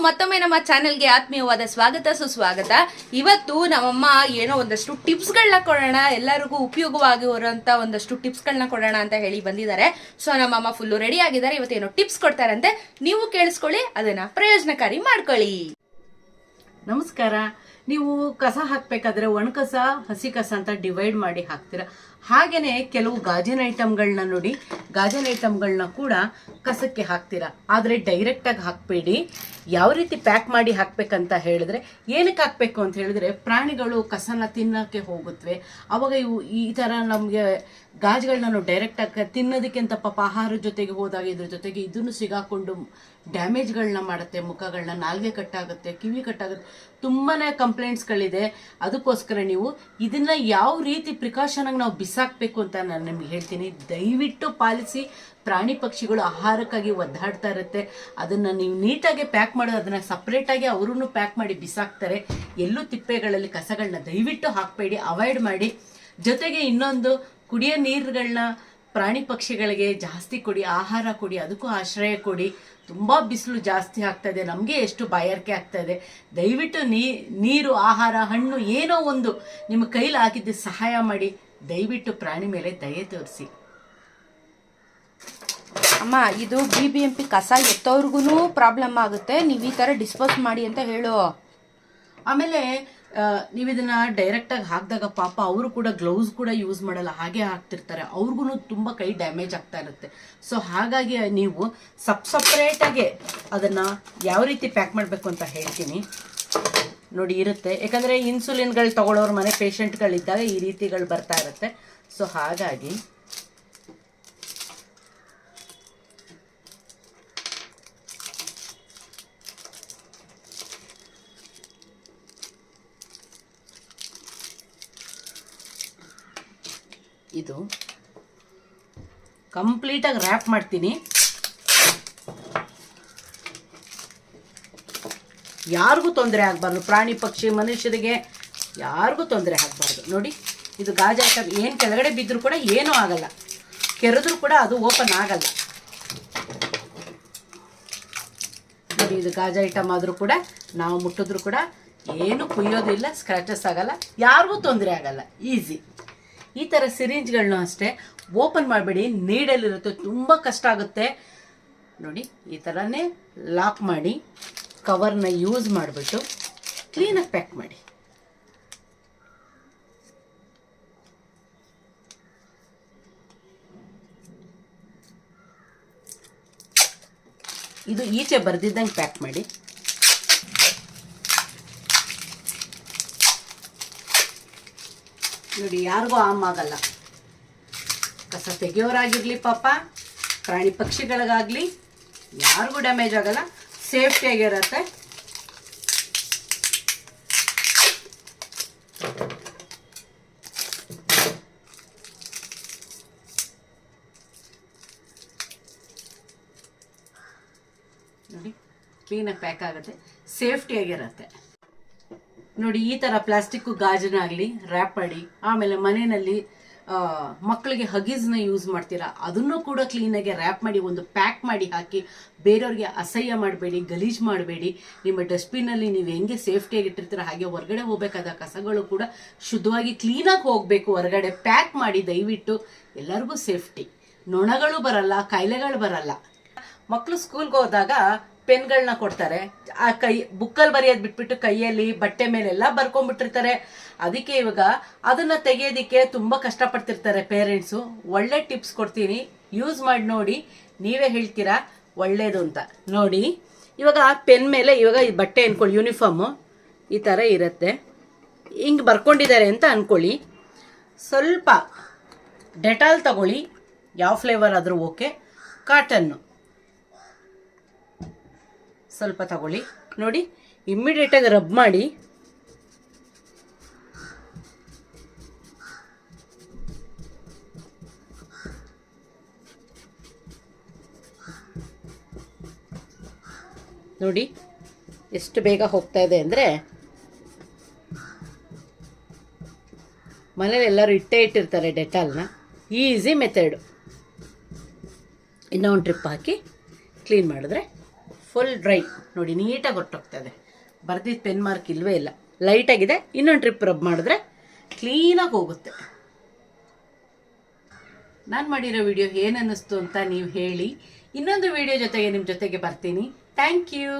ಮತ್ತೊಮ್ಮೆ ನಮ್ಮ ಚಾನೆಲ್ಗೆ ಆತ್ಮೀಯವಾದ ಸ್ವಾಗತ, ಸುಸ್ವಾಗತ. ಇವತ್ತು ನಮ್ಮಮ್ಮ ಏನೋ ಒಂದಷ್ಟು ಟಿಪ್ಸ್ಗಳನ್ನ ಕೊಡೋಣ, ಎಲ್ಲರಿಗೂ ಉಪಯೋಗವಾಗಿರುವಂತ ಒಂದಷ್ಟು ಟಿಪ್ಸ್ಗಳನ್ನ ಕೊಡೋಣ ಅಂತ ಹೇಳಿ ಬಂದಿದ್ದಾರೆ. ಸೊ ನಮ್ಮಮ್ಮ ಫುಲ್ಲು ರೆಡಿ ಆಗಿದ್ದಾರೆ. ಇವತ್ತೇನೋ ಟಿಪ್ಸ್ ಕೊಡ್ತಾರಂತೆ. ನೀವು ಕೇಳಿಸ್ಕೊಳ್ಳಿ, ಅದನ್ನ ಪ್ರಯೋಜನಕಾರಿ ಮಾಡ್ಕೊಳ್ಳಿ. ನಮಸ್ಕಾರ. ನೀವು ಕಸ ಹಾಕಬೇಕಾದ್ರೆ ಒಣ ಕಸ ಹಸಿ ಕಸ ಅಂತ ಡಿವೈಡ್ ಮಾಡಿ ಹಾಕ್ತೀರ. ಹಾಗೆಯೇ ಕೆಲವು ಗಾಜಿನ ಐಟಮ್ಗಳನ್ನ ನೋಡಿ, ಗಾಜಿನ ಐಟಮ್ಗಳನ್ನ ಕೂಡ ಕಸಕ್ಕೆ ಹಾಕ್ತೀರಾ. ಆದರೆ ಡೈರೆಕ್ಟಾಗಿ ಹಾಕಬೇಡಿ. ಯಾವ ರೀತಿ ಪ್ಯಾಕ್ ಮಾಡಿ ಹಾಕಬೇಕಂತ ಹೇಳಿದ್ರೆ, ಏನಕ್ಕೆ ಹಾಕಬೇಕು ಅಂತ ಹೇಳಿದ್ರೆ ಪ್ರಾಣಿಗಳು ಕಸನ ತಿನ್ನೋಕ್ಕೆ ಹೋಗುತ್ತವೆ ಅವಾಗ ಇವು ಈ ಥರ ನಮಗೆ ಗಾಜುಗಳನ್ನ ನಾವು ಡೈರೆಕ್ಟಾಗಿ ತಿನ್ನೋದಕ್ಕಿಂತ ಪಾಪ ಆಹಾರದ ಜೊತೆಗೆ ಹೋದಾಗ ಇದ್ರ ಜೊತೆಗೆ ಇದನ್ನು ಸಿಗಾಕೊಂಡು ಡ್ಯಾಮೇಜ್ಗಳನ್ನ ಮಾಡುತ್ತೆ ಮುಖಗಳನ್ನ ನಾಲ್ಗೆ ಕಟ್ಟಾಗುತ್ತೆ, ಕಿವಿ ಕಟ್ಟಾಗುತ್ತೆ. ತುಂಬಾ ಕಂಪ್ಲೇಂಟ್ಸ್ಗಳಿದೆ ಅದಕ್ಕೋಸ್ಕರ ನೀವು ಇದನ್ನ ಯಾವ ರೀತಿ ಪ್ರಿಕಾಷನಾಗಿ ನಾವು ಬಿಸಾಕಬೇಕು ಅಂತ ನಾನು ನಿಮ್ಗೆ ಹೇಳ್ತೀನಿ. ದಯವಿಟ್ಟು ಪಾಲಿಸಿ ಪ್ರಾಣಿ ಪಕ್ಷಿಗಳು ಆಹಾರಕ್ಕಾಗಿ ಒದ್ದಾಡ್ತಾ ಇರುತ್ತೆ. ಅದನ್ನು ನೀವು ನೀಟಾಗಿ ಪ್ಯಾಕ್ ಮಾಡೋದು ಅದನ್ನು ಸಪ್ರೇಟಾಗಿ ಅವರೂ ಪ್ಯಾಕ್ ಮಾಡಿ ಬಿಸಾಕ್ತಾರೆ. ಎಲ್ಲೂ ತಿಪ್ಪೆಗಳಲ್ಲಿ ಕಸಗಳನ್ನ ದಯವಿಟ್ಟು ಹಾಕಬೇಡಿ ಅವಾಯ್ಡ್ ಮಾಡಿ. ಜೊತೆಗೆ ಇನ್ನೊಂದು ಕುಡಿಯೋ ನೀರುಗಳನ್ನ ಪ್ರಾಣಿ ಪಕ್ಷಿಗಳಿಗೆ ಜಾಸ್ತಿ ಕೊಡಿ ಆಹಾರ ಕೊಡಿ ಅದಕ್ಕೂ ಆಶ್ರಯ ಕೊಡಿ. ತುಂಬ ಬಿಸಿಲು ಜಾಸ್ತಿ ಆಗ್ತಾ ಇದೆ. ನಮಗೆ ಎಷ್ಟು ಬಾಯಾರಿಕೆ ಆಗ್ತಾ ಇದೆ. ದಯವಿಟ್ಟು ನೀರು ಆಹಾರ ಹಣ್ಣು ಏನೋ ಒಂದು ನಿಮ್ಮ ಕೈಲಿ ಹಾಕಿದ್ದು ಸಹಾಯ ಮಾಡಿ. ದಯವಿಟ್ಟು ಪ್ರಾಣಿ ಮೇಲೆ ದಯೆ ತೋರಿಸಿ. ಅಮ್ಮ ಇದು ಬಿ ಬಿ ಎಂ ಪಿ ಕಸ ಎತ್ತೋರ್ಗು ಪ್ರಾಬ್ಲಮ್ ಆಗುತ್ತೆ. ನೀವು ಈ ಥರ ಡಿಸ್ಪೋಸ್ ಮಾಡಿ ಅಂತ ಹೇಳು. ಆಮೇಲೆ ನೀವು ಇದನ್ನ ಡೈರೆಕ್ಟ್ ಆಗಿ ಹಾಕಿದಾಗ ಪಾಪ ಅವರು ಕೂಡ ಗ್ಲೌಸ್ ಕೂಡ ಯೂಸ್ ಮಾಡಲ್ಲ, ಹಾಗೆ ಹಾಕ್ತಿರ್ತಾರೆ. ಅವ್ರಿಗೂ ತುಂಬಾ ಕೈ ಡ್ಯಾಮೇಜ್ ಆಗ್ತಾ ಇರುತ್ತೆ. ಸೊ ಹಾಗಾಗಿ ನೀವು ಸಪ್ ಸಪ್ರೇಟ್ ಆಗಿ ಅದನ್ನ ಯಾವ ರೀತಿ ಪ್ಯಾಕ್ ಮಾಡಬೇಕು ಅಂತ ಹೇಳ್ತೀನಿ. ನೋಡಿ, ಇರುತ್ತೆ. ಯಾಕಂದ್ರೆ ಇನ್ಸುಲಿನ್ಗಳು ತಗೊಳ್ಳೋರು ಮನೆ ಪೇಷಂಟ್ಗಳಿದ್ದಾಗ ಈ ರೀತಿಗಳು ಬರ್ತಾ ಇರುತ್ತೆ. ಸೊ ಹಾಗಾಗಿ ಇದು. ಕಂಪ್ಲೀಟಾಗಿ ರ್ಯಾಪ್ ಮಾಡ್ತೀನಿ. ಯಾರಿಗೂ ತೊಂದರೆ ಆಗಬಾರ್ದು. ಪ್ರಾಣಿ, ಪಕ್ಷಿ, ಮನುಷ್ಯರಿಗೆ ಯಾರಿಗೂ ತೊಂದರೆ ಆಗಬಾರ್ದು. ನೋಡಿ, ಇದು ಗಾಜು ಐಟಮ್ ಏನು ಕೆಳಗಡೆ ಬಿದ್ದರೂ ಕೂಡ ಏನೂ ಆಗಲ್ಲ. ಕೆರೆದ್ರೂ ಕೂಡ ಅದು ಓಪನ್ ಆಗಲ್ಲ. ನೋಡಿ, ಇದು ಗಾಜು ಐಟಮ್ ಆದರೂ ಕೂಡ ನಾವು ಮುಟ್ಟಿದ್ರು ಕೂಡ ಏನು ಕುಯ್ಯೋದಿಲ್ಲ ಸ್ಕ್ರ್ಯಾಚಸ್ ಆಗಲ್ಲ. ಯಾರಿಗೂ ತೊಂದರೆ ಆಗಲ್ಲ. ಈಸಿ ಈ ಥರ ಸಿರಿಂಜ್ಗಳನ್ನೂ ಅಷ್ಟೇ ಓಪನ್ ಮಾಡಬೇಡಿ ನೀಡಲ್ಲಿರುತ್ತೆ ತುಂಬ ಕಷ್ಟ ಆಗುತ್ತೆ. ನೋಡಿ, ಈ ಥರನೇ ಲಾಕ್ ಮಾಡಿ ಕವರ್ನ ಯೂಸ್ ಮಾಡಿಬಿಟ್ಟು ಕ್ಲೀನಾಗಿ ಪ್ಯಾಕ್ ಮಾಡಿ. ಇದು ಈಚೆ ಬರ್ದಿದ್ದಂಗೆ ಪ್ಯಾಕ್ ಮಾಡಿ. ನೋಡಿ, ಯಾರಿಗೂ ಆಮ್ ಆಗಲ್ಲ. ಕಸ ತೆಗೆಯೋರಾಗಿರ್ಲಿ ಪಾಪ, ಪ್ರಾಣಿ ಪಕ್ಷಿಗಳಿಗಾಗಲಿ ಯಾರಿಗೂ ಡ್ಯಾಮೇಜ್ ಆಗಲ್ಲ ಸೇಫ್ಟಿಯಾಗಿರುತ್ತೆ ನೋಡಿ ಕ್ಲೀನಾಗಿ ಪ್ಯಾಕ್ ಆಗುತ್ತೆ ಸೇಫ್ಟಿಯಾಗಿರುತ್ತೆ ನೋಡಿ, ಈ ಥರ ಪ್ಲಾಸ್ಟಿಕ್ಕು ಗಾಜನಾಗಲಿ ರ್ಯಾಪ್ ಮಾಡಿ, ಆಮೇಲೆ ಮನೆಯಲ್ಲಿ ಮಕ್ಕಳಿಗೆ ಹಗೀಸ್ನ ಯೂಸ್ ಮಾಡ್ತೀರಾ, ಅದನ್ನು ಕೂಡ ಕ್ಲೀನಾಗಿ ರ್ಯಾಪ್ ಮಾಡಿ, ಒಂದು ಪ್ಯಾಕ್ ಮಾಡಿ ಹಾಕಿ, ಬೇರೆಯವ್ರಿಗೆ ಅಸಹ್ಯ ಮಾಡಬೇಡಿ, ಗಲೀಜು ಮಾಡಬೇಡಿ, ನಿಮ್ಮ ಡಸ್ಟ್ಬಿನ್ನಲ್ಲಿ ನೀವು ಹೆಂಗೆ ಸೇಫ್ಟಿಯಾಗಿ ಇಟ್ಟಿರ್ತೀರ, ಹಾಗೆ ಹೊರಗಡೆ ಹೋಗಬೇಕಾದ ಕಸಗಳು ಕೂಡ ಶುದ್ಧವಾಗಿ ಕ್ಲೀನಾಗಿ ಹೋಗಬೇಕು ಹೊರಗಡೆ. ಪ್ಯಾಕ್ ಮಾಡಿ, ದಯವಿಟ್ಟು, ಎಲ್ಲರಿಗೂ ಸೇಫ್ಟಿ ನೊಣಗಳು ಬರಲ್ಲ, ಕಾಯಿಲೆಗಳು ಬರಲ್ಲ. ಮಕ್ಕಳು ಸ್ಕೂಲ್ಗೆ ಹೋದಾಗ ಪೆನ್ಗಳನ್ನ ಕೊಡ್ತಾರೆ. ಆ ಕೈ, ಬುಕ್ಕಲ್ಲಿ ಬರೆಯೋದು ಬಿಟ್ಬಿಟ್ಟು ಕೈಯಲ್ಲಿ ಬಟ್ಟೆ ಮೇಲೆಲ್ಲ ಬರ್ಕೊಂಡ್ಬಿಟ್ಟಿರ್ತಾರೆ. ಅದಕ್ಕೆ ಇವಾಗ ಅದನ್ನ ತೆಗೆಯೋದಿಕ್ಕೆ ತುಂಬಾ ಕಷ್ಟಪಡ್ತಿರ್ತಾರೆ ಪೇರೆಂಟ್ಸು. ಒಳ್ಳೆ ಟಿಪ್ಸ್ ಕೊಡ್ತೀನಿ. ಯೂಸ್ ಮಾಡಿ ನೋಡಿ. ನೀವೇ ಹೇಳ್ತೀರಾ? ಒಳ್ಳೇದು ಅಂತ. ನೋಡಿ, ಇವಾಗ ಪೆನ್ ಮೇಲೆ ಇವಾಗ ಈ ಬಟ್ಟೆ ಅನ್ಕೊಳ್ಳಿ, ಯೂನಿಫಾರ್ಮು, ಈ ಥರ ಇರುತ್ತೆ. ಹಿಂಗೆ ಬರ್ಕೊಂಡಿದ್ದಾರೆ ಅಂತ ಅಂದ್ಕೊಳ್ಳಿ ಸ್ವಲ್ಪ ಡೆಟಾಲ್ ತಗೊಳ್ಳಿ. ಯಾವ ಫ್ಲೇವರ್ ಆದರೂ ಓಕೆ. ಕಾಟನ್ನು. ಸ್ವಲ್ಪ ತಗೊಳ್ಳಿ. ನೋಡಿ ಇಮ್ಮಿಡಿಯೇಟಾಗಿ ರಬ್ ಮಾಡಿ. ನೋಡಿ, ಎಷ್ಟು ಬೇಗ ಹೋಗ್ತಾ ಇದೆ ಅಂದರೆ, ಮನೇಲಿ ಎಲ್ಲರೂ ಇಟ್ಟೇ ಇಟ್ಟಿರ್ತಾರೆ ಡೆಟಾಲ್ನ. Easy method. ಇನ್ನೊಂದು ಟ್ರಿಪ್ ಹಾಕಿ ಕ್ಲೀನ್ ಮಾಡಿದ್ರೆ ಫುಲ್ ಡ್ರೈ ನೋಡಿ, ನೀಟಾಗಿ ಹೊಟ್ಟೋಗ್ತದೆ ಬರ್ದಿದ್ದು ಪೆನ್ ಮಾರ್ಕ್ ಇಲ್ವೇ ಇಲ್ಲ. ಲೈಟಾಗಿದೆ ಇನ್ನೊಂದು ಟ್ರಿಪ್ ರಬ್ ಮಾಡಿದ್ರೆ ಕ್ಲೀನಾಗಿ ಹೋಗುತ್ತೆ. ನಾನು ಮಾಡಿರೋ ವಿಡಿಯೋ ಏನು ಅನ್ನಿಸ್ತು ಅಂತ ನೀವು ಹೇಳಿ. ಇನ್ನೊಂದು ವಿಡಿಯೋ ಜೊತೆಗೆ ನಿಮ್ಮ ಜೊತೆಗೆ ಬರ್ತೀನಿ. Thank you